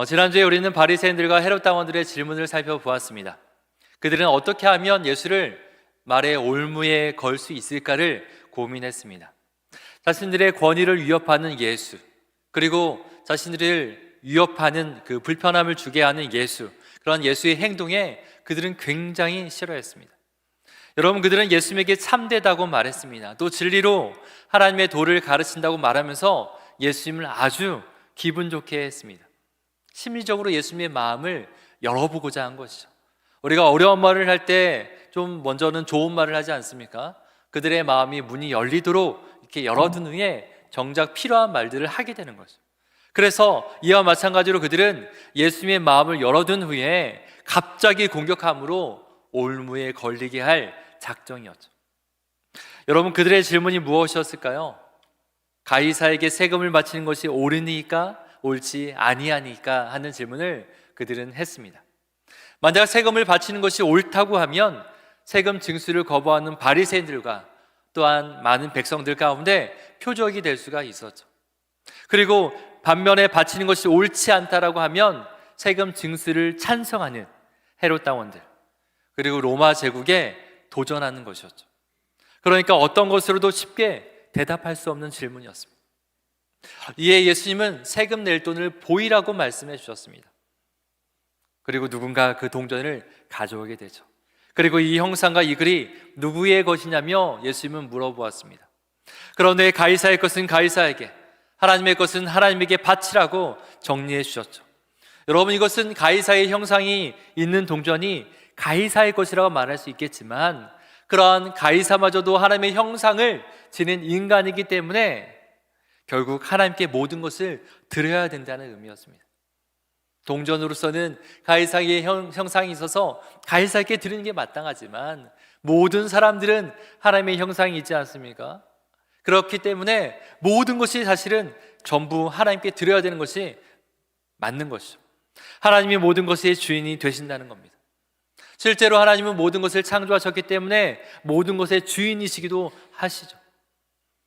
어, 지난주에 우리는 바리새인들과 헤롯 당원들의 질문을 살펴보았습니다. 그들은 어떻게 하면 예수를 말의 올무에 걸 수 있을까를 고민했습니다. 자신들의 권위를 위협하는 예수, 그리고 자신들을 위협하는 그 불편함을 주게 하는 예수, 그런 예수의 행동에 그들은 굉장히 싫어했습니다. 여러분, 그들은 예수님에게 참되다고 말했습니다. 또 진리로 하나님의 도를 가르친다고 말하면서 예수님을 아주 기분 좋게 했습니다. 심리적으로 예수님의 마음을 열어보고자 한 것이죠. 우리가 어려운 말을 할 때 좀 먼저는 좋은 말을 하지 않습니까? 그들의 마음이 문이 열리도록 이렇게 열어둔 후에 정작 필요한 말들을 하게 되는 거죠. 그래서 이와 마찬가지로 그들은 예수님의 마음을 열어둔 후에 갑자기 공격함으로 올무에 걸리게 할 작정이었죠. 여러분 그들의 질문이 무엇이었을까요? 가이사에게 세금을 바치는 것이 옳으니까 옳지 아니하니까 하는 질문을 그들은 했습니다. 만약 세금을 바치는 것이 옳다고 하면 세금 징수를 거부하는 바리새인들과 또한 많은 백성들 가운데 표적이 될 수가 있었죠. 그리고 반면에 바치는 것이 옳지 않다라고 하면 세금 징수를 찬성하는 헤롯 당원들 그리고 로마 제국에 도전하는 것이었죠. 그러니까 어떤 것으로도 쉽게 대답할 수 없는 질문이었습니다. 이에 예수님은 세금 낼 돈을 보이라고 말씀해 주셨습니다. 그리고 누군가 그 동전을 가져오게 되죠. 그리고 이 형상과 이 글이 누구의 것이냐며 예수님은 물어보았습니다. 그런데 가이사의 것은 가이사에게, 하나님의 것은 하나님에게 바치라고 정리해 주셨죠. 여러분 이것은 가이사의 형상이 있는 동전이 가이사의 것이라고 말할 수 있겠지만 그러한 가이사마저도 하나님의 형상을 지닌 인간이기 때문에 결국 하나님께 모든 것을 드려야 된다는 의미였습니다. 동전으로서는 가이사의 형, 형상이 있어서 가이사에게 드리는 게 마땅하지만 모든 사람들은 하나님의 형상이 있지 않습니까? 그렇기 때문에 모든 것이 사실은 전부 하나님께 드려야 되는 것이 맞는 것이죠. 하나님이 모든 것의 주인이 되신다는 겁니다. 실제로 하나님은 모든 것을 창조하셨기 때문에 모든 것의 주인이시기도 하시죠.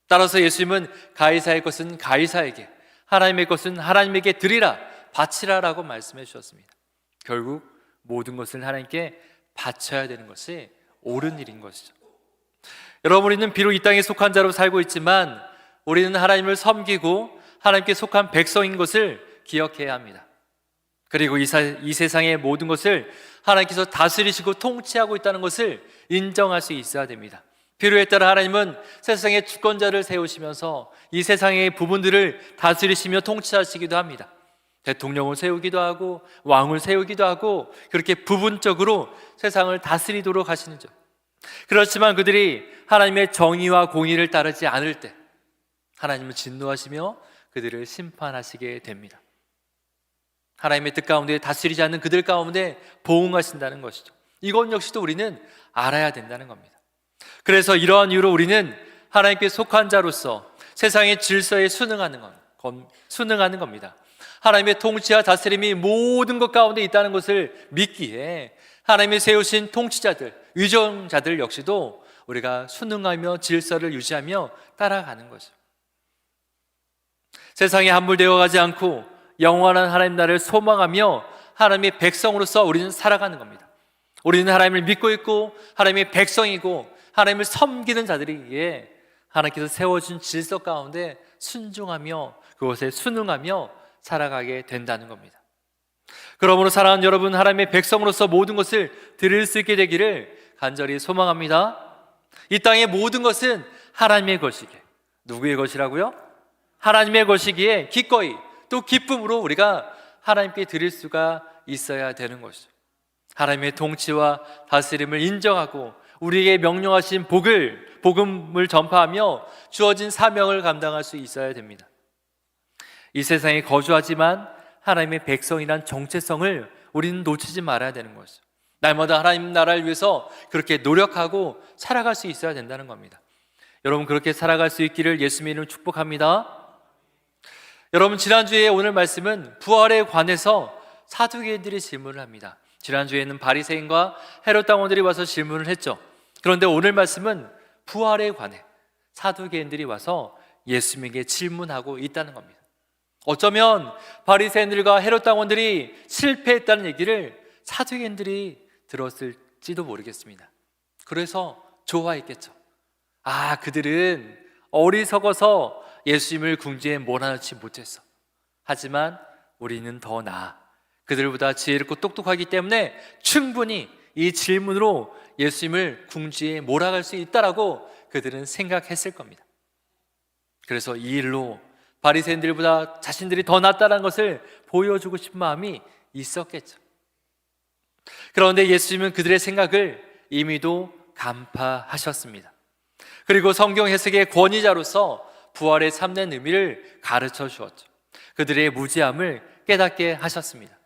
따라서 예수님은 가이사의 것은 가이사에게, 하나님의 것은 하나님에게 드리라, 바치라라고 말씀해 주셨습니다. 결국 모든 것을 하나님께 바쳐야 되는 것이 옳은 일인 것이죠. 여러분, 우리는 비록 이 땅에 속한 자로 살고 있지만 우리는 하나님을 섬기고 하나님께 속한 백성인 것을 기억해야 합니다. 그리고 이, 사, 이 세상의 모든 것을 하나님께서 다스리시고 통치하고 있다는 것을 인정할 수 있어야 됩니다. 필요에 따라 하나님은 세상의 주권자를 세우시면서 이 세상의 부분들을 다스리시며 통치하시기도 합니다. 대통령을 세우기도 하고 왕을 세우기도 하고 그렇게 부분적으로 세상을 다스리도록 하시는 점. 그렇지만 그들이 하나님의 정의와 공의를 따르지 않을 때 하나님은 진노하시며 그들을 심판하시게 됩니다. 하나님의 뜻 가운데 다스리지 않는 그들 가운데 보응하신다는 것이죠. 이것 역시도 우리는 알아야 된다는 겁니다. 그래서 이러한 이유로 우리는 하나님께 속한 자로서 세상의 질서에 순응하는 것, 순응하는 겁니다. 하나님의 통치와 다스림이 모든 것 가운데 있다는 것을 믿기에 하나님이 세우신 통치자들, 위정자들 역시도 우리가 순응하며 질서를 유지하며 따라가는 거죠. 세상에 함몰되어 가지 않고 영원한 하나님 나라를 소망하며 하나님의 백성으로서 우리는 살아가는 겁니다. 우리는 하나님을 믿고 있고 하나님의 백성이고 하나님을 섬기는 자들이기에 하나님께서 세워준 질서 가운데 순종하며 그것에 순응하며 살아가게 된다는 겁니다. 그러므로 사랑하는 여러분, 하나님의 백성으로서 모든 것을 드릴 수 있게 되기를 간절히 소망합니다. 이 땅의 모든 것은 하나님의 것이기에 누구의 것이라고요? 하나님의 것이기에 기꺼이 또 기쁨으로 우리가 하나님께 드릴 수가 있어야 되는 것이죠. 하나님의 통치와 다스림을 인정하고 우리에게 명령하신 복을 복음을 전파하며 주어진 사명을 감당할 수 있어야 됩니다. 이 세상에 거주하지만 하나님의 백성이란 정체성을 우리는 놓치지 말아야 되는 것이죠. 날마다 하나님 나라를 위해서 그렇게 노력하고 살아갈 수 있어야 된다는 겁니다. 여러분 그렇게 살아갈 수 있기를 예수님을 축복합니다. 여러분 지난주에 오늘 말씀은 부활에 관해서 사두개인들이 질문을 합니다. 지난주에는 바리새인과 헤롯 당원들이 와서 질문을 했죠. 그런데 오늘 말씀은 부활에 관해 사두개인들이 와서 예수님에게 질문하고 있다는 겁니다. 어쩌면 바리새인들과 헤롯 당원들이 실패했다는 얘기를 사두개인들이 들었을지도 모르겠습니다. 그래서 좋아했겠죠. 아, 그들은 어리석어서 예수님을 궁지에 몰아넣지 못했어. 하지만 우리는 더 나아. 그들보다 지혜롭고 똑똑하기 때문에 충분히 이 질문으로 예수님을 궁지에 몰아갈 수 있다라고 그들은 생각했을 겁니다. 그래서 이 일로 바리새인들보다 자신들이 더 낫다는 것을 보여주고 싶은 마음이 있었겠죠. 그런데 예수님은 그들의 생각을 이미도 간파하셨습니다. 그리고 성경 해석의 권위자로서 부활의 참된 의미를 가르쳐 주었죠. 그들의 무지함을 깨닫게 하셨습니다.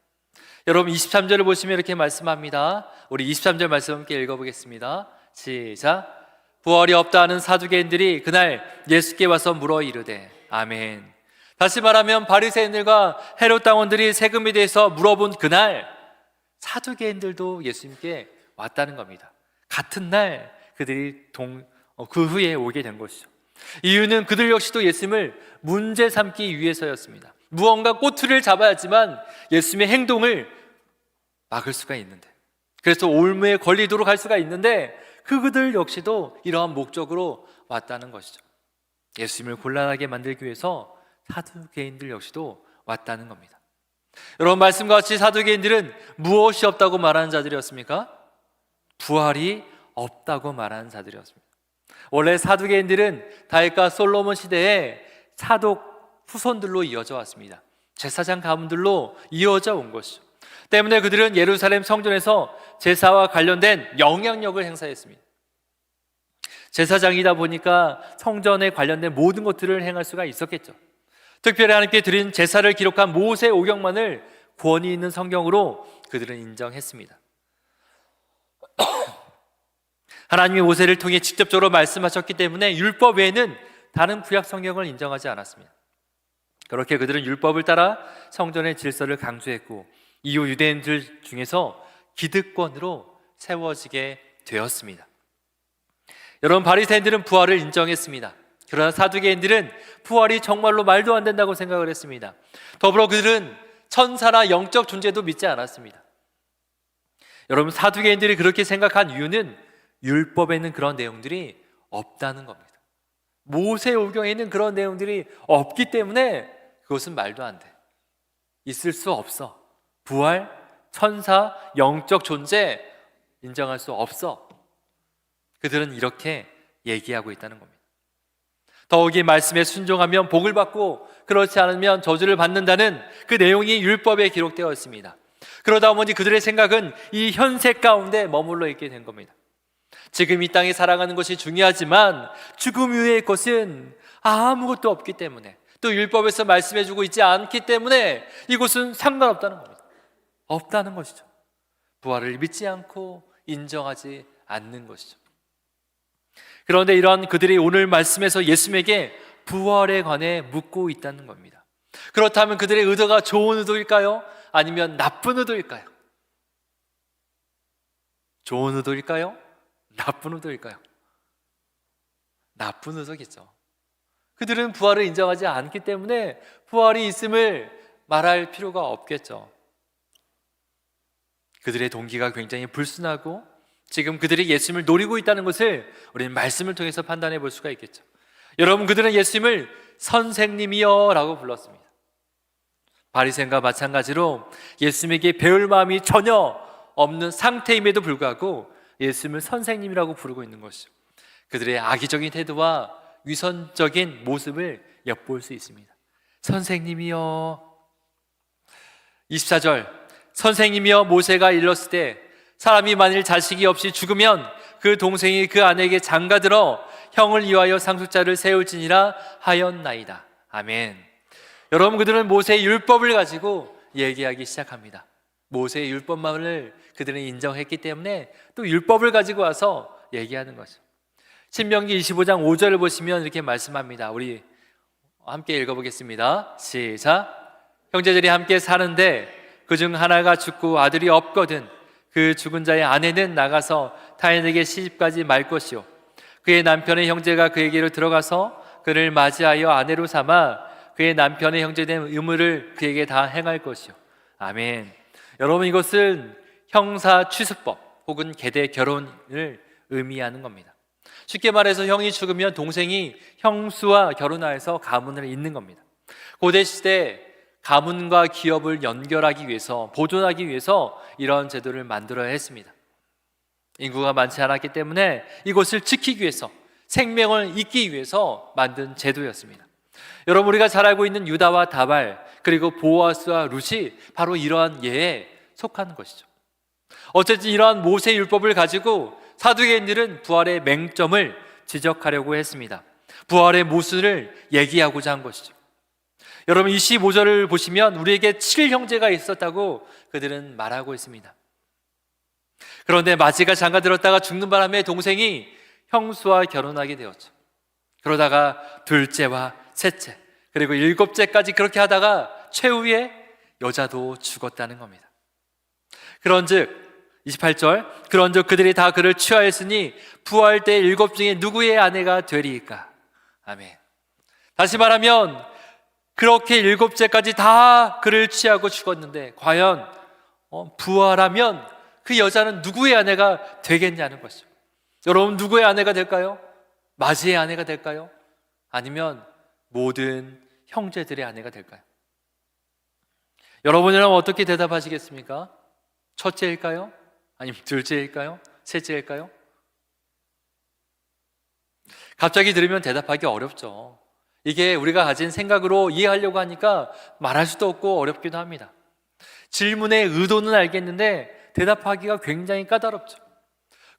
여러분 23절을 보시면 이렇게 말씀합니다. 우리 23절 말씀 함께 읽어보겠습니다. 시작. 부활이 없다 하는 사두개인들이 그날 예수께 와서 물어 이르되 아멘. 다시 말하면 바리새인들과 헤롯 당원들이 세금에 대해서 물어본 그날 사두개인들도 예수님께 왔다는 겁니다. 같은 날 그들이 동, 어, 그 후에 오게 된 것이죠. 이유는 그들 역시도 예수님을 문제 삼기 위해서였습니다. 무언가 꼬투리를 잡아야지만 예수님의 행동을 막을 수가 있는데 그래서 올무에 걸리도록 할 수가 있는데 그 그들 역시도 이러한 목적으로 왔다는 것이죠. 예수님을 곤란하게 만들기 위해서 사두개인들 역시도 왔다는 겁니다. 여러분 말씀과 같이 사두개인들은 무엇이 없다고 말하는 자들이었습니까? 부활이 없다고 말하는 자들이었습니다. 원래 사두개인들은 다윗과 솔로몬 시대에 사독 후손들로 이어져 왔습니다. 제사장 가문들로 이어져 온 것이죠. 때문에 그들은 예루살렘 성전에서 제사와 관련된 영향력을 행사했습니다. 제사장이다 보니까 성전에 관련된 모든 것들을 행할 수가 있었겠죠. 특별히 하나님께 드린 제사를 기록한 모세 오경만을 권위 있는 성경으로 그들은 인정했습니다. 하나님이 모세를 통해 직접적으로 말씀하셨기 때문에 율법 외에는 다른 구약 성경을 인정하지 않았습니다. 그렇게 그들은 율법을 따라 성전의 질서를 강조했고 이후 유대인들 중에서 기득권으로 세워지게 되었습니다. 여러분 바리새인들은 부활을 인정했습니다. 그러나 사두개인들은 부활이 정말로 말도 안 된다고 생각을 했습니다. 더불어 그들은 천사나 영적 존재도 믿지 않았습니다. 여러분 사두개인들이 그렇게 생각한 이유는 율법에는 그런 내용들이 없다는 겁니다. 모세 오경에는 그런 내용들이 없기 때문에 그것은 말도 안 돼. 있을 수 없어. 부활, 천사, 영적 존재 인정할 수 없어. 그들은 이렇게 얘기하고 있다는 겁니다. 더욱이 말씀에 순종하면 복을 받고 그렇지 않으면 저주를 받는다는 그 내용이 율법에 기록되어 있습니다. 그러다 보니 그들의 생각은 이 현세 가운데 머물러 있게 된 겁니다. 지금 이 땅에 살아가는 것이 중요하지만 죽음 이후의 것은 아무것도 없기 때문에 또 율법에서 말씀해 주고 있지 않기 때문에 이곳은 상관없다는 겁니다. 없다는 것이죠. 부활을 믿지 않고 인정하지 않는 것이죠. 그런데 이러한 그들이 오늘 말씀에서 예수님에게 부활에 관해 묻고 있다는 겁니다. 그렇다면 그들의 의도가 좋은 의도일까요? 아니면 나쁜 의도일까요? 좋은 의도일까요? 나쁜 의도일까요? 나쁜 의도겠죠. 그들은 부활을 인정하지 않기 때문에 부활이 있음을 말할 필요가 없겠죠. 그들의 동기가 굉장히 불순하고 지금 그들이 예수님을 노리고 있다는 것을 우리는 말씀을 통해서 판단해 볼 수가 있겠죠. 여러분 그들은 예수님을 선생님이여라고 불렀습니다. 바리새인과 마찬가지로 예수님에게 배울 마음이 전혀 없는 상태임에도 불구하고 예수님을 선생님이라고 부르고 있는 것이죠. 그들의 악의적인 태도와 위선적인 모습을 엿볼 수 있습니다. 선생님이여 24절 선생님이여 모세가 일렀을 때 사람이 만일 자식이 없이 죽으면 그 동생이 그 아내에게 장가들어 형을 위하여 상속자를 세울지니라 하였나이다. 아멘. 여러분 그들은 모세의 율법을 가지고 얘기하기 시작합니다. 모세의 율법만을 그들은 인정했기 때문에 또 율법을 가지고 와서 얘기하는 거죠. 신명기 25장 5절을 보시면 이렇게 말씀합니다. 우리 함께 읽어보겠습니다. 시작. 형제들이 함께 사는데 그중 하나가 죽고 아들이 없거든 그 죽은 자의 아내는 나가서 타인에게 시집까지 말 것이요 그의 남편의 형제가 그에게로 들어가서 그를 맞이하여 아내로 삼아 그의 남편의 형제된 의무를 그에게 다 행할 것이요. 아멘. 여러분 이것은 형사 취수법 혹은 계대 결혼을 의미하는 겁니다. 쉽게 말해서 형이 죽으면 동생이 형수와 결혼하여서 가문을 잇는 겁니다. 고대 시대 가문과 기업을 연결하기 위해서 보존하기 위해서 이런 제도를 만들어야 했습니다. 인구가 많지 않았기 때문에 이것을 지키기 위해서 생명을 잇기 위해서 만든 제도였습니다. 여러분 우리가 잘 알고 있는 유다와 다발 그리고 보아스와 룻이 바로 이러한 예에 속하는 것이죠. 어쨌든 이러한 모세 율법을 가지고 사두개인들은 부활의 맹점을 지적하려고 했습니다. 부활의 모순을 얘기하고자 한 것이죠. 여러분 25절을 보시면 우리에게 7형제가 있었다고 그들은 말하고 있습니다. 그런데 마지가 장가 들었다가 죽는 바람에 동생이 형수와 결혼하게 되었죠. 그러다가 둘째와 셋째 그리고 일곱째까지 그렇게 하다가 최후에 여자도 죽었다는 겁니다. 그런즉 28절 그런즉 그들이 다 그를 취하였으니 부활 때 일곱 중에 누구의 아내가 되리이까 아멘. 다시 말하면 그렇게 일곱째까지 다 그를 취하고 죽었는데 과연 어, 부활하면 그 여자는 누구의 아내가 되겠냐는 것이죠. 여러분 누구의 아내가 될까요? 마지의 아내가 될까요? 아니면 모든 형제들의 아내가 될까요? 여러분이라면 어떻게 대답하시겠습니까? 첫째일까요? 아니면 둘째일까요? 셋째일까요? 갑자기 들으면 대답하기 어렵죠. 이게 우리가 가진 생각으로 이해하려고 하니까 말할 수도 없고 어렵기도 합니다. 질문의 의도는 알겠는데 대답하기가 굉장히 까다롭죠.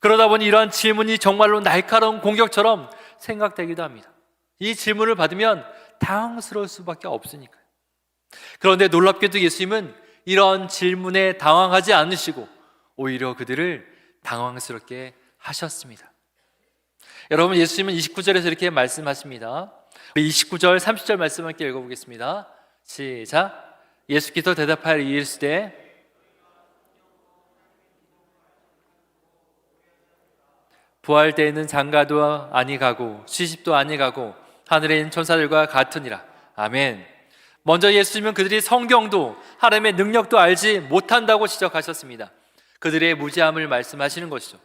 그러다 보니 이러한 질문이 정말로 날카로운 공격처럼 생각되기도 합니다. 이 질문을 받으면 당황스러울 수밖에 없으니까요. 그런데 놀랍게도 예수님은 이런 질문에 당황하지 않으시고 오히려 그들을 당황스럽게 하셨습니다. 여러분 예수님은 29절에서 이렇게 말씀하십니다. 29절 30절 말씀 함께 읽어보겠습니다. 시작. 예수께서 대답하여 이르시되 부활 때에는 장가도 아니 가고 시집도 아니 가고 하늘에 있는 천사들과 같으니라. 아멘. 먼저 예수님은 그들이 성경도 하나님의 능력도 알지 못한다고 지적하셨습니다. 그들의 무지함을 말씀하시는 것이죠.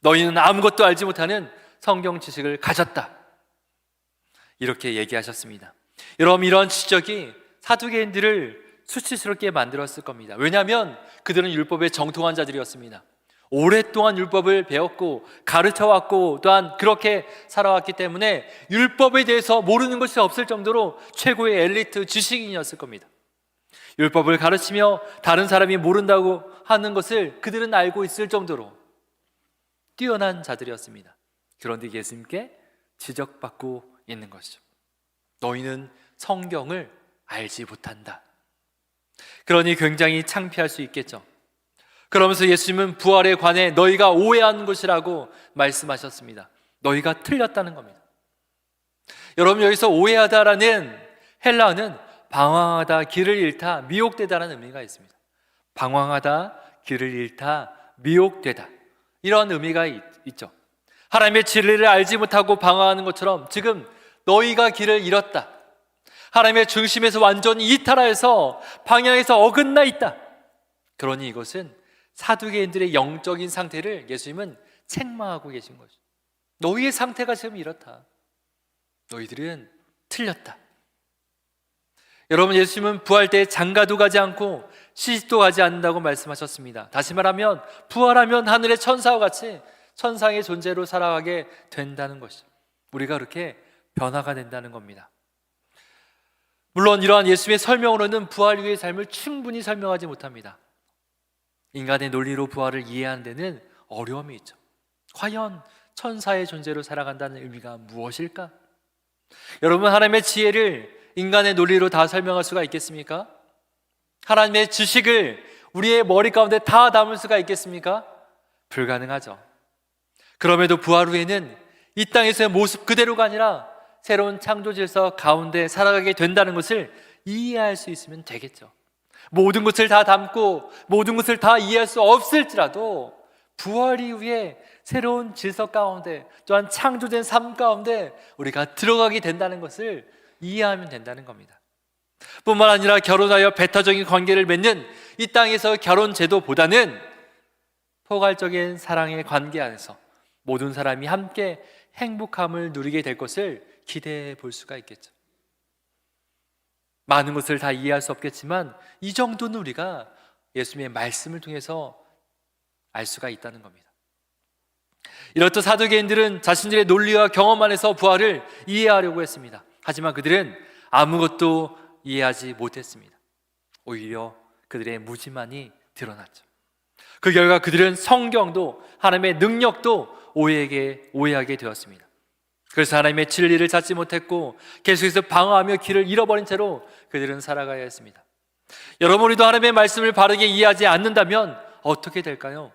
너희는 아무것도 알지 못하는 성경 지식을 가졌다. 이렇게 얘기하셨습니다. 여러분 이런 지적이 사두개인들을 수치스럽게 만들었을 겁니다. 왜냐하면 그들은 율법에 정통한 자들이었습니다. 오랫동안 율법을 배웠고 가르쳐 왔고 또한 그렇게 살아왔기 때문에 율법에 대해서 모르는 것이 없을 정도로 최고의 엘리트 지식인이었을 겁니다. 율법을 가르치며 다른 사람이 모른다고 하는 것을 그들은 알고 있을 정도로 뛰어난 자들이었습니다. 그런데 예수님께 지적받고 있는 것이죠. 너희는 성경을 알지 못한다. 그러니 굉장히 창피할 수 있겠죠. 그러면서 예수님은 부활에 관해 너희가 오해한 것이라고 말씀하셨습니다. 너희가 틀렸다는 겁니다. 여러분 여기서 오해하다라는 헬라어는 방황하다, 길을 잃다, 미혹되다라는 의미가 있습니다. 방황하다, 길을 잃다, 미혹되다. 이런 의미가 있, 있죠. 하나님의 진리를 알지 못하고 방황하는 것처럼 지금 너희가 길을 잃었다. 하나님의 중심에서 완전히 이탈하여서 방향에서 어긋나 있다. 그러니 이것은 사두개인들의 영적인 상태를 예수님은 책망하고 계신 거죠. 너희의 상태가 지금 이렇다. 너희들은 틀렸다. 여러분 예수님은 부활 때 장가도 가지 않고 시집도 가지 않는다고 말씀하셨습니다. 다시 말하면 부활하면 하늘의 천사와 같이 천상의 존재로 살아가게 된다는 것이죠. 우리가 그렇게 변화가 된다는 겁니다. 물론 이러한 예수님의 설명으로는 부활 후의 삶을 충분히 설명하지 못합니다. 인간의 논리로 부활을 이해하는 데는 어려움이 있죠. 과연 천사의 존재로 살아간다는 의미가 무엇일까? 여러분 하나님의 지혜를 인간의 논리로 다 설명할 수가 있겠습니까? 하나님의 지식을 우리의 머리 가운데 다 담을 수가 있겠습니까? 불가능하죠. 그럼에도 부활 후에는 이 땅에서의 모습 그대로가 아니라 새로운 창조 질서 가운데 살아가게 된다는 것을 이해할 수 있으면 되겠죠. 모든 것을 다 담고 모든 것을 다 이해할 수 없을지라도 부활 이후에 새로운 질서 가운데 또한 창조된 삶 가운데 우리가 들어가게 된다는 것을 이해하면 된다는 겁니다. 뿐만 아니라 결혼하여 배타적인 관계를 맺는 이 땅에서 결혼 제도보다는 포괄적인 사랑의 관계 안에서 모든 사람이 함께 행복함을 누리게 될 것을 기대해 볼 수가 있겠죠. 많은 것을 다 이해할 수 없겠지만 이 정도는 우리가 예수님의 말씀을 통해서 알 수가 있다는 겁니다. 이렇듯 사두개인들은 자신들의 논리와 경험 안에서 부활을 이해하려고 했습니다. 하지만 그들은 아무것도 이해하지 못했습니다. 오히려 그들의 무지만이 드러났죠. 그 결과 그들은 성경도 하나님의 능력도 오해하게, 오해하게 되었습니다. 그래서 하나님의 진리를 찾지 못했고 계속해서 방어하며 길을 잃어버린 채로 그들은 살아가야 했습니다. 여러분 우리도 하나님의 말씀을 바르게 이해하지 않는다면 어떻게 될까요?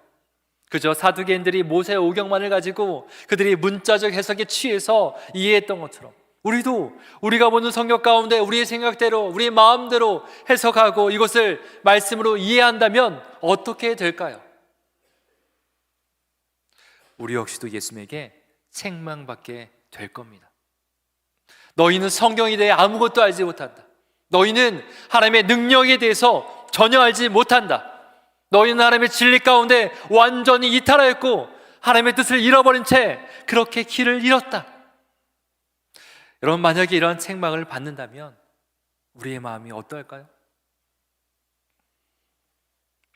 그저 사두개인들이 모세 오경만을 가지고 그들이 문자적 해석에 취해서 이해했던 것처럼 우리도 우리가 보는 성경 가운데 우리의 생각대로 우리의 마음대로 해석하고 이것을 말씀으로 이해한다면 어떻게 될까요? 우리 역시도 예수님에게 책망받게 될 겁니다. 너희는 성경에 대해 아무것도 알지 못한다. 너희는 하나님의 능력에 대해서 전혀 알지 못한다. 너희는 하나님의 진리 가운데 완전히 이탈하였고 하나님의 뜻을 잃어버린 채 그렇게 길을 잃었다. 여러분 만약에 이러한 책망을 받는다면 우리의 마음이 어떨까요?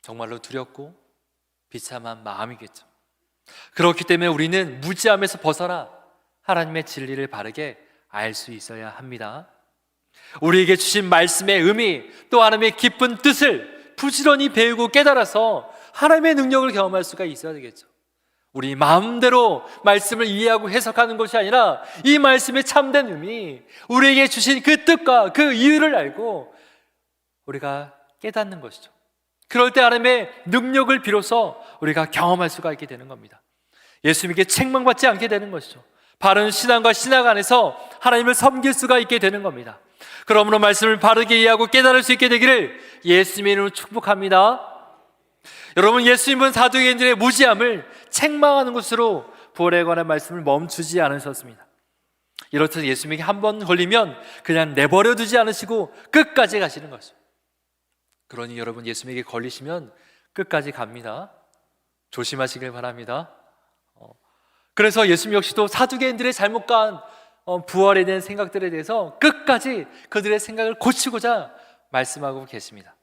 정말로 두렵고 비참한 마음이겠죠. 그렇기 때문에 우리는 무지함에서 벗어나 하나님의 진리를 바르게 알 수 있어야 합니다. 우리에게 주신 말씀의 의미 또 하나님의 깊은 뜻을 부지런히 배우고 깨달아서 하나님의 능력을 경험할 수가 있어야 되겠죠. 우리 마음대로 말씀을 이해하고 해석하는 것이 아니라 이 말씀의 참된 의미, 우리에게 주신 그 뜻과 그 이유를 알고 우리가 깨닫는 것이죠. 그럴 때 하나님의 능력을 비로소 우리가 경험할 수가 있게 되는 겁니다. 예수님께 책망받지 않게 되는 것이죠. 바른 신앙과 신앙 안에서 하나님을 섬길 수가 있게 되는 겁니다. 그러므로 말씀을 바르게 이해하고 깨달을 수 있게 되기를 예수님의 이름으로 축복합니다. 여러분 예수님은 사도개인들의 무지함을 책망하는 것으로 부활에 관한 말씀을 멈추지 않으셨습니다. 이렇듯 예수님에게 한 번 걸리면 그냥 내버려 두지 않으시고 끝까지 가시는 것이죠. 그러니 여러분 예수님에게 걸리시면 끝까지 갑니다. 조심하시길 바랍니다. 어, 그래서 예수님 역시도 사두개인들의 잘못간 어, 부활에 대한 생각들에 대해서 끝까지 그들의 생각을 고치고자 말씀하고 계십니다.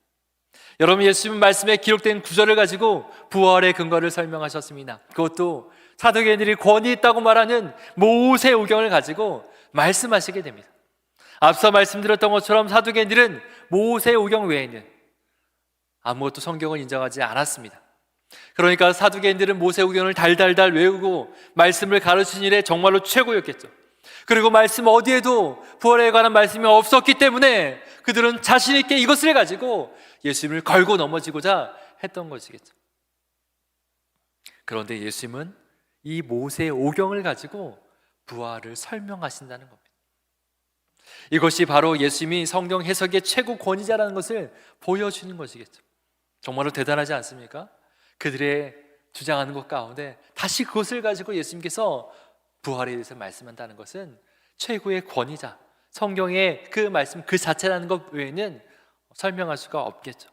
여러분 예수님 말씀에 기록된 구절을 가지고 부활의 근거를 설명하셨습니다. 그것도 사도계인들이 권위 있다고 말하는 모세 오경을 가지고 말씀하시게 됩니다. 앞서 말씀드렸던 것처럼 사도계인들은 모세 오경 외에는 아무것도 성경을 인정하지 않았습니다. 그러니까 사두개인들은 모세오경을 달달달 외우고 말씀을 가르치는 일에 정말로 최고였겠죠. 그리고 말씀 어디에도 부활에 관한 말씀이 없었기 때문에 그들은 자신 있게 이것을 가지고 예수님을 걸고 넘어지고자 했던 것이겠죠. 그런데 예수님은 이 모세 오경을 가지고 부활을 설명하신다는 겁니다. 이것이 바로 예수님이 성경 해석의 최고 권위자라는 것을 보여주는 것이겠죠. 정말로 대단하지 않습니까? 그들의 주장하는 것 가운데 다시 그것을 가지고 예수님께서 부활에 대해서 말씀한다는 것은 최고의 권위자, 성경의 그 말씀 그 자체라는 것 외에는 설명할 수가 없겠죠.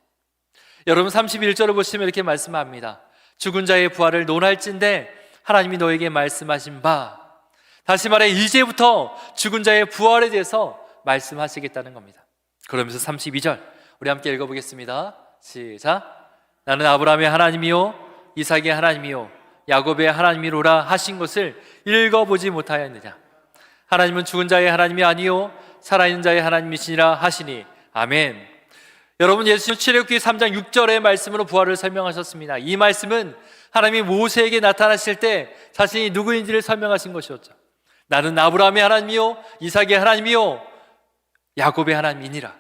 여러분 31절을 보시면 이렇게 말씀합니다. 죽은 자의 부활을 논할진데 하나님이 너에게 말씀하신 바 다시 말해 이제부터 죽은 자의 부활에 대해서 말씀하시겠다는 겁니다. 그러면서 32절 우리 함께 읽어보겠습니다. 시작. 나는 아브라함의 하나님이요 이삭의 하나님이요 야곱의 하나님이로라 하신 것을 읽어보지 못하였느냐. 하나님은 죽은 자의 하나님이 아니요 살아있는 자의 하나님이시니라 하시니 아멘. 여러분 예수님 출애굽기 3장 6절의 말씀으로 부활을 설명하셨습니다. 이 말씀은 하나님이 모세에게 나타나실 때 자신이 누구인지를 설명하신 것이었죠. 나는 아브라함의 하나님이요 이삭의 하나님이요 야곱의 하나님이니라.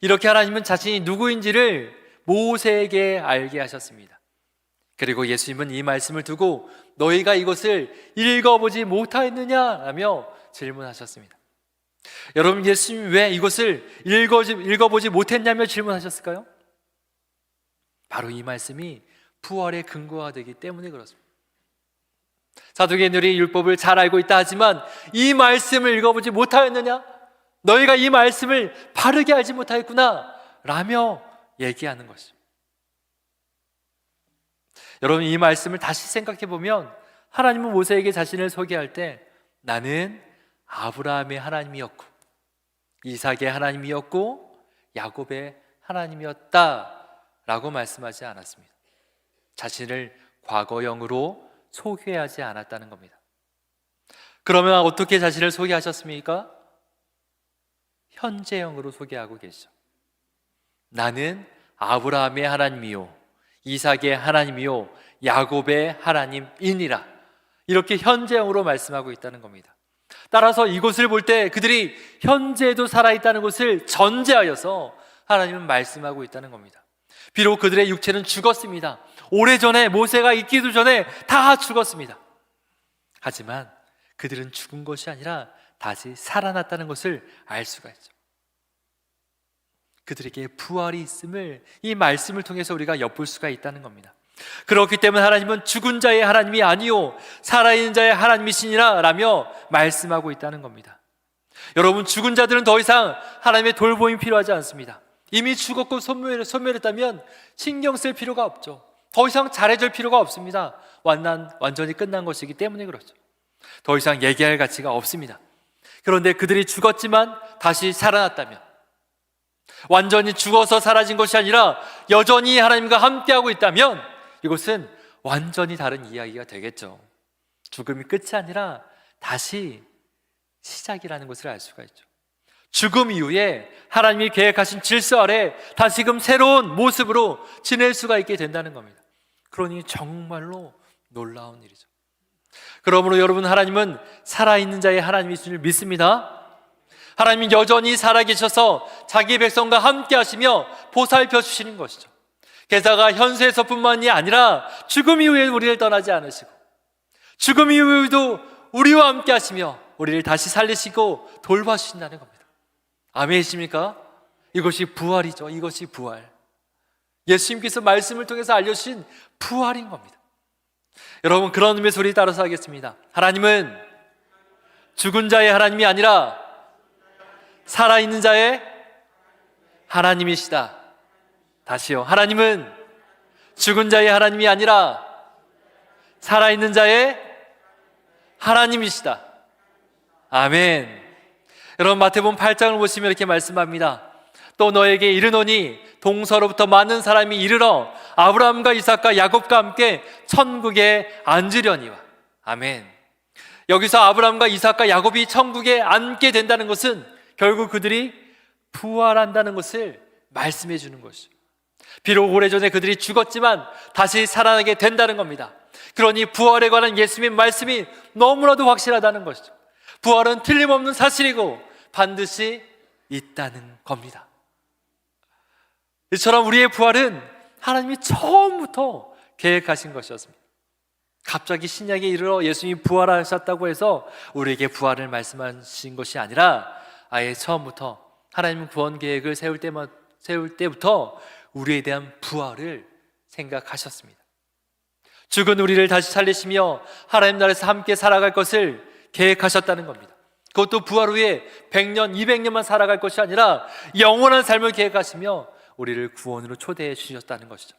이렇게 하나님은 자신이 누구인지를 모세에게 알게 하셨습니다. 그리고 예수님은 이 말씀을 두고 너희가 이것을 읽어보지 못하였느냐 라며 질문하셨습니다. 여러분 예수님 왜 이것을 읽어지, 읽어보지 못했냐며 질문하셨을까요? 바로 이 말씀이 부활의 근거가 되기 때문에 그렇습니다. 사도계인들이 율법을 잘 알고 있다 하지만 이 말씀을 읽어보지 못하였느냐? 너희가 이 말씀을 바르게 알지 못하였구나. 라며 얘기하는 것이죠. 여러분, 이 말씀을 다시 생각해 보면 하나님은 모세에게 자신을 소개할 때 나는 아브라함의 하나님이었고, 이삭의 하나님이었고, 야곱의 하나님이었다. 라고 말씀하지 않았습니다. 자신을 과거형으로 소개하지 않았다는 겁니다. 그러면 어떻게 자신을 소개하셨습니까? 현재형으로 소개하고 계시죠. 나는 아브라함의 하나님이요, 이삭의 하나님이요, 야곱의 하나님이니라. 이렇게 현재형으로 말씀하고 있다는 겁니다. 따라서 이곳을 볼 때 그들이 현재도 살아있다는 것을 전제하여서 하나님은 말씀하고 있다는 겁니다. 비록 그들의 육체는 죽었습니다. 오래전에 모세가 있기도 전에 다 죽었습니다. 하지만 그들은 죽은 것이 아니라 다시 살아났다는 것을 알 수가 있죠. 그들에게 부활이 있음을 이 말씀을 통해서 우리가 엿볼 수가 있다는 겁니다. 그렇기 때문에 하나님은 죽은 자의 하나님이 아니요 살아있는 자의 하나님이시니라 라며 말씀하고 있다는 겁니다. 여러분 죽은 자들은 더 이상 하나님의 돌봄이 필요하지 않습니다. 이미 죽었고 소멸, 소멸했다면 신경 쓸 필요가 없죠. 더 이상 잘해줄 필요가 없습니다. 완난 완전히 끝난 것이기 때문에 그렇죠. 더 이상 얘기할 가치가 없습니다. 그런데 그들이 죽었지만 다시 살아났다면 완전히 죽어서 사라진 것이 아니라 여전히 하나님과 함께하고 있다면 이것은 완전히 다른 이야기가 되겠죠. 죽음이 끝이 아니라 다시 시작이라는 것을 알 수가 있죠. 죽음 이후에 하나님이 계획하신 질서 아래 다시금 새로운 모습으로 지낼 수가 있게 된다는 겁니다. 그러니 정말로 놀라운 일이죠. 그러므로 여러분 하나님은 살아있는 자의 하나님이신 줄 믿습니다. 하나님이 여전히 살아계셔서 자기 백성과 함께 하시며 보살펴 주시는 것이죠. 게다가 현세에서뿐만이 아니라 죽음 이후에 우리를 떠나지 않으시고 죽음 이후에도 우리와 함께 하시며 우리를 다시 살리시고 돌봐주신다는 겁니다. 아멘이십니까? 이것이 부활이죠. 이것이 부활. 예수님께서 말씀을 통해서 알려주신 부활인 겁니다. 여러분 그런 의미에서 우리 따라서 하겠습니다. 하나님은 죽은 자의 하나님이 아니라 살아있는 자의 하나님이시다. 다시요. 하나님은 죽은 자의 하나님이 아니라 살아있는 자의 하나님이시다. 아멘. 여러분 마태복음 8장을 보시면 이렇게 말씀합니다. 또 너에게 이르노니 동서로부터 많은 사람이 이르러 아브라함과 이삭과 야곱과 함께 천국에 앉으려니와. 아멘. 여기서 아브라함과 이삭과 야곱이 천국에 앉게 된다는 것은 결국 그들이 부활한다는 것을 말씀해 주는 것이죠. 비록 오래전에 그들이 죽었지만 다시 살아나게 된다는 겁니다. 그러니 부활에 관한 예수님의 말씀이 너무나도 확실하다는 것이죠. 부활은 틀림없는 사실이고 반드시 있다는 겁니다. 이처럼 우리의 부활은 하나님이 처음부터 계획하신 것이었습니다. 갑자기 신약에 이르러 예수님이 부활하셨다고 해서 우리에게 부활을 말씀하신 것이 아니라 아예 처음부터 하나님 구원 계획을 세울 때만 세울 때부터 우리에 대한 부활을 생각하셨습니다. 죽은 우리를 다시 살리시며 하나님 나라에서 함께 살아갈 것을 계획하셨다는 겁니다. 그것도 부활 후에 100년, 200년만 살아갈 것이 아니라 영원한 삶을 계획하시며 우리를 구원으로 초대해 주셨다는 것이죠.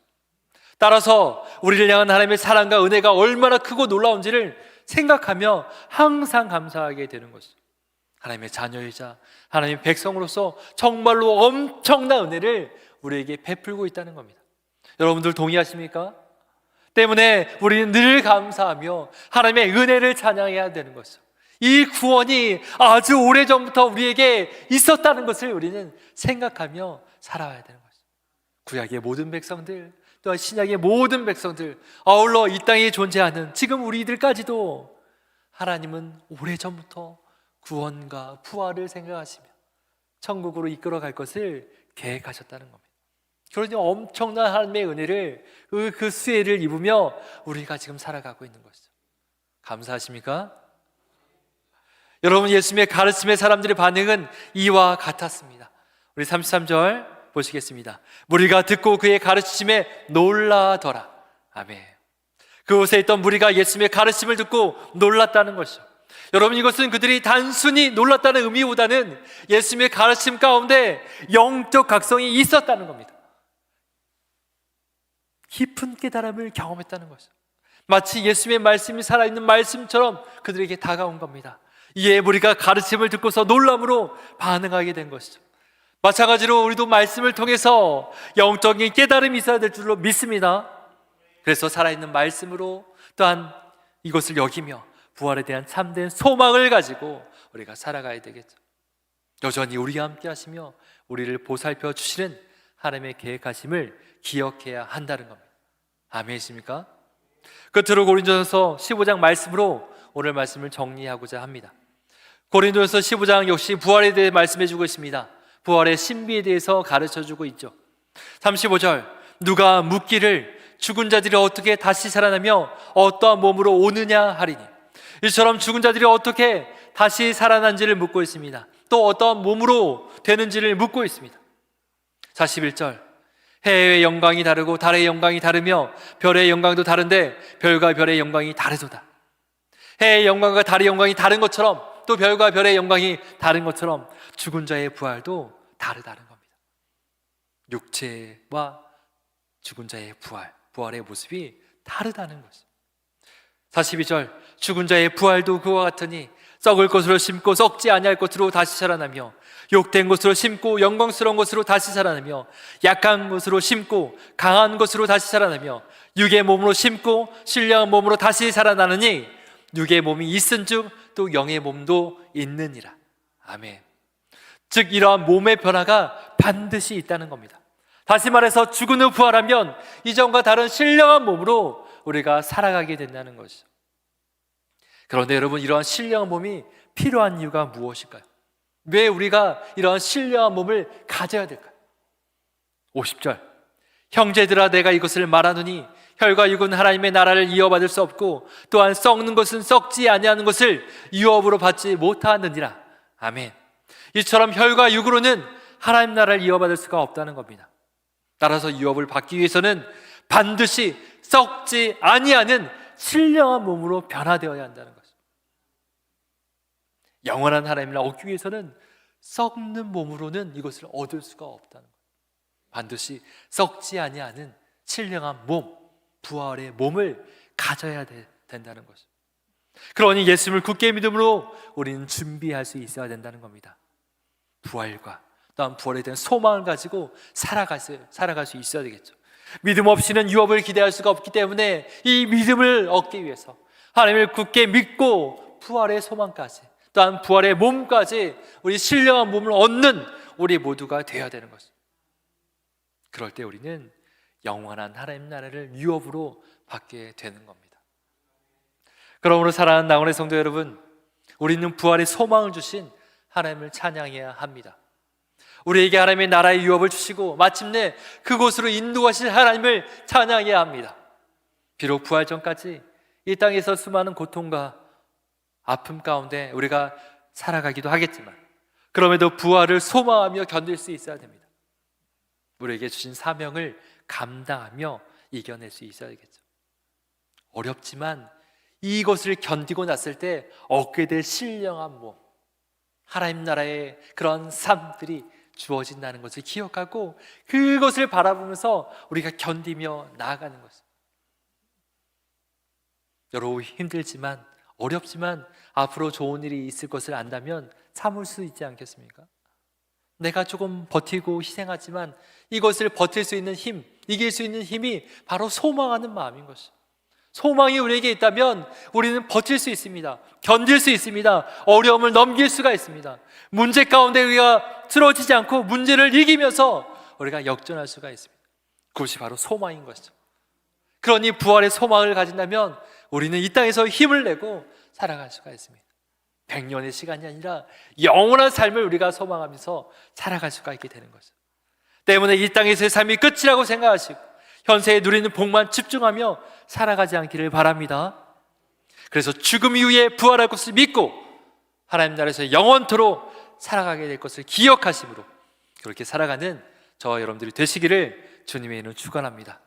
따라서 우리를 향한 하나님의 사랑과 은혜가 얼마나 크고 놀라운지를 생각하며 항상 감사하게 되는 것이죠. 하나님의 자녀이자 하나님의 백성으로서 정말로 엄청난 은혜를 우리에게 베풀고 있다는 겁니다. 여러분들 동의하십니까? 때문에 우리는 늘 감사하며 하나님의 은혜를 찬양해야 되는 것이죠. 이 구원이 아주 오래 전부터 우리에게 있었다는 것을 우리는 생각하며 살아야 되는 것이죠. 구약의 모든 백성들, 또한 신약의 모든 백성들, 아울러 이 땅에 존재하는 지금 우리들까지도 하나님은 오래 전부터 구원과 부활을 생각하시며 천국으로 이끌어 갈 것을 계획하셨다는 겁니다. 그러니 엄청난 하나님의 은혜를 그, 그 수혜를 입으며 우리가 지금 살아가고 있는 것이죠. 감사하십니까? 여러분 예수님의 가르침의 사람들의 반응은 이와 같았습니다. 우리 33절 보시겠습니다. 무리가 듣고 그의 가르침에 놀라더라. 아멘. 그곳에 있던 무리가 예수님의 가르침을 듣고 놀랐다는 것이죠. 여러분 이것은 그들이 단순히 놀랐다는 의미보다는 예수님의 가르침 가운데 영적 각성이 있었다는 겁니다. 깊은 깨달음을 경험했다는 것이죠. 마치 예수님의 말씀이 살아있는 말씀처럼 그들에게 다가온 겁니다. 이에 우리가 가르침을 듣고서 놀람으로 반응하게 된 것이죠. 마찬가지로 우리도 말씀을 통해서 영적인 깨달음이 있어야 될 줄로 믿습니다. 그래서 살아있는 말씀으로 또한 이것을 여기며 부활에 대한 참된 소망을 가지고 우리가 살아가야 되겠죠. 여전히 우리와 함께 하시며 우리를 보살펴 주시는 하나님의 계획하심을 기억해야 한다는 겁니다. 아멘이십니까? 끝으로 고린도전서 15장 말씀으로 오늘 말씀을 정리하고자 합니다. 고린도전서 15장 역시 부활에 대해 말씀해 주고 있습니다. 부활의 신비에 대해서 가르쳐 주고 있죠. 35절 누가 묻기를 죽은 자들이 어떻게 다시 살아나며 어떠한 몸으로 오느냐 하리니 이처럼 죽은 자들이 어떻게 다시 살아난지를 묻고 있습니다. 또 어떠한 몸으로 되는지를 묻고 있습니다. 41절 해의 영광이 다르고 달의 영광이 다르며 별의 영광도 다른데 별과 별의 영광이 다르도다. 해의 영광과 달의 영광이 다른 것처럼 또 별과 별의 영광이 다른 것처럼 죽은 자의 부활도 다르다는 겁니다. 육체와 죽은 자의 부활, 부활의 모습이 다르다는 것입니다. 42절 죽은 자의 부활도 그와 같으니 썩을 것으로 심고 썩지 아니할 것으로 다시 살아나며 욕된 것으로 심고 영광스러운 것으로 다시 살아나며 약한 것으로 심고 강한 것으로 다시 살아나며 육의 몸으로 심고 신령한 몸으로 다시 살아나느니 육의 몸이 있은즉 또 영의 몸도 있느니라. 아멘. 즉 이러한 몸의 변화가 반드시 있다는 겁니다. 다시 말해서 죽은 후 부활하면 이전과 다른 신령한 몸으로 우리가 살아가게 된다는 것이죠. 그런데 여러분 이러한 신령한 몸이 필요한 이유가 무엇일까요? 왜 우리가 이러한 신령한 몸을 가져야 될까요? 50절. 형제들아 내가 이것을 말하노니 혈과 육은 하나님의 나라를 이어받을 수 없고 또한 썩는 것은 썩지 아니하는 것을 유업으로 받지 못하느니라. 아멘. 이처럼 혈과 육으로는 하나님 나라를 이어받을 수가 없다는 겁니다. 따라서 유업을 받기 위해서는 반드시 썩지 아니하는 신령한 몸으로 변화되어야 한다는 것입니다 영원한 하나님을 얻기 위해서는 썩는 몸으로는 이것을 얻을 수가 없다는 것. 반드시 썩지 아니하는 신령한 몸, 부활의 몸을 가져야 되- 된다는 것입니다. 그러니 예수님을 굳게 믿음으로 우리는 준비할 수 있어야 된다는 겁니다. 부활과 또한 부활에 대한 소망을 가지고 살아갈 수, 살아갈 수 있어야 되겠죠. 믿음 없이는 유업을 기대할 수가 없기 때문에 이 믿음을 얻기 위해서 하나님을 굳게 믿고 부활의 소망까지 또한 부활의 몸까지 우리 신령한 몸을 얻는 우리 모두가 되어야 되는 것입니다. 그럴 때 우리는 영원한 하나님 나라를 유업으로 받게 되는 겁니다. 그러므로 사랑하는 나원의 성도 여러분, 우리는 부활의 소망을 주신 하나님을 찬양해야 합니다. 우리에게 하나님의 나라의 유업을 주시고 마침내 그곳으로 인도하실 하나님을 찬양해야 합니다. 비록 부활 전까지 이 땅에서 수많은 고통과 아픔 가운데 우리가 살아가기도 하겠지만 그럼에도 부활을 소망하며 견딜 수 있어야 됩니다. 우리에게 주신 사명을 감당하며 이겨낼 수 있어야겠죠. 어렵지만 이것을 견디고 났을 때 얻게 될 신령한 몸, 하나님 나라의 그런 삶들이 주어진다는 것을 기억하고 그것을 바라보면서 우리가 견디며 나아가는 것입니다. 여러 힘들지만 어렵지만 앞으로 좋은 일이 있을 것을 안다면 참을 수 있지 않겠습니까? 내가 조금 버티고 희생하지만 이것을 버틸 수 있는 힘, 이길 수 있는 힘이 바로 소망하는 마음인 것이죠. 소망이 우리에게 있다면 우리는 버틸 수 있습니다. 견딜 수 있습니다. 어려움을 넘길 수가 있습니다. 문제 가운데 우리가 쓰러지지 않고 문제를 이기면서 우리가 역전할 수가 있습니다. 그것이 바로 소망인 것이죠. 그러니 부활의 소망을 가진다면 우리는 이 땅에서 힘을 내고 살아갈 수가 있습니다. 100년의 시간이 아니라 영원한 삶을 우리가 소망하면서 살아갈 수가 있게 되는 거죠. 때문에 이 땅에서의 삶이 끝이라고 생각하시고 현세에 누리는 복만 집중하며 살아가지 않기를 바랍니다. 그래서 죽음 이후에 부활할 것을 믿고 하나님 나라에서 영원토록 살아가게 될 것을 기억하심으로 그렇게 살아가는 저와 여러분들이 되시기를 주님의 이름 축원합니다.